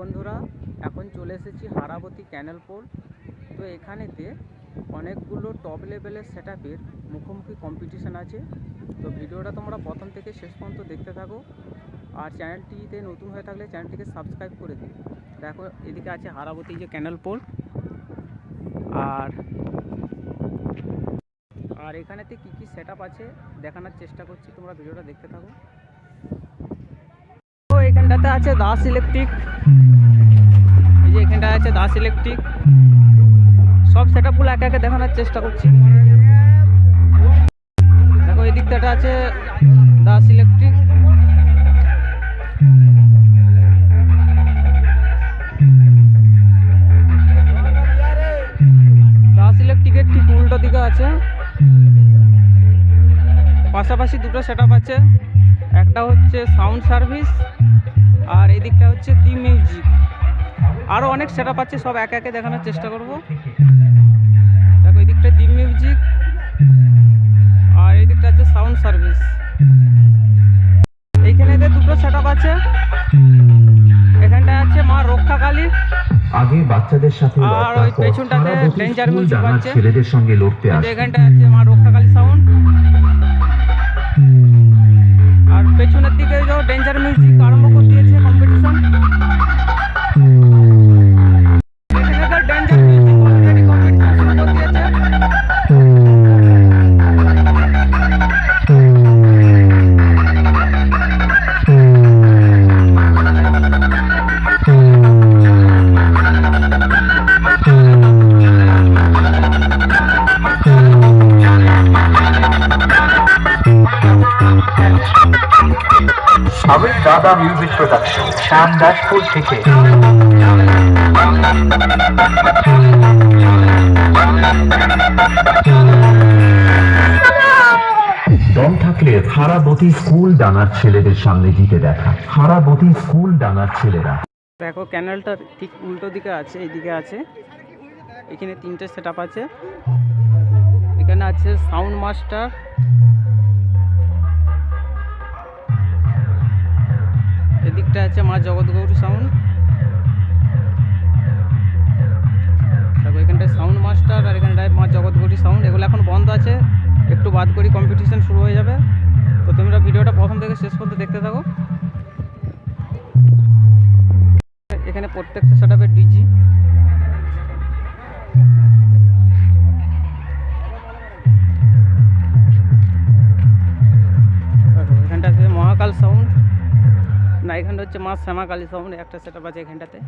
বন্ধুরা, এখন চলে এসেছি হারাবতী ক্যানেল পোল তো এখানেতে অনেকগুলো টপ লেভেলের সেট মুখোমুখি কম্পিটিশান আছে। তো ভিডিওটা তোমরা প্রথম থেকে শেষ পর্যন্ত দেখতে থাকো। আর চ্যানেলটিতে নতুন হয়ে থাকলে চ্যানেলটিকে সাবস্ক্রাইব করে দিও। দেখো, এদিকে আছে হারাবতী যে ক্যানেল পোল আর আর এখানেতে কী কী সেট আছে দেখানোর চেষ্টা করছি, তোমরা ভিডিওটা দেখতে থাকো। এখানটাতে আছে দাস ইলেকট্রিক। এই যে এখানটা আছে দাস ইলেকট্রিক। সব সেট আপগুলো একে একে দেখানোর চেষ্টা করছি। দেখো, এই দিকটাটা আছে দাস ইলেকট্রিক। দাস ইলেকট্রিকের ঠিক উল্টো দিকে আছে। পাশাপাশি দুটো সেট আছে। একটা হচ্ছে সাউন্ড সার্ভিস আর এই দিকটা হচ্ছে দি মিউজিক আরও অনেক সেট আছে সব একে একে দেখানোর চেষ্টা করব। দেখো এই দিকটা দি মিউজিক আর এই দিকটা হচ্ছে সাউন্ড সার্ভিস এইখানে এদের দুটো সেট আছে এখানটা আছে মা রক্ষাকালী। আগে বাচ্চাদের সাথে আর ওই পেছনটাতে music ডাঙার বাজছে। ছেলেদের সঙ্গে লড়তে আসে এখানটা আছে মা রক্ষাকালী সাউন্ড আর পেছনের দিকে ডেঞ্জার মিউজিক আরম্ভ করে দিয়েছে কম্পিটিশন দাদা মিউজিক প্রোডাকশন শ্যামদাসপুর থেকে। দম থাকলে হারাবতী স্কুল ডাঙার ছেলেদের সামনে জিতে দেখা। হারাবতী স্কুল ডাঙার ছেলেরা। দেখো ক্যানেলটা ঠিক উল্টো দিকে আছে এইদিকে আছে। এখানে তিনটে সেট আছে। এখানে আছে সাউন্ড মাস্টার এদিকটা আছে মা জগৎগৌরী সাউন্ড দেখো, এখানটায় সাউন্ড মাস্টার আর এখানটায় মা জগৎগৌরী সাউন্ড এগুলো এখন বন্ধ আছে। একটু বাদ করি কম্পিটিশন শুরু হয়ে যাবে। তো তোমরা ভিডিওটা প্রথম থেকে শেষ পর্যন্ত দেখতে থাকো। এখানে প্রত্যেকটা সেট আপের ডিজি এখানটা আছে মহাকাল সাউন্ড না এখানটা হচ্ছে মা শ্যামাকালী সাউন্ড একটা সেট আছে এখানটাতে।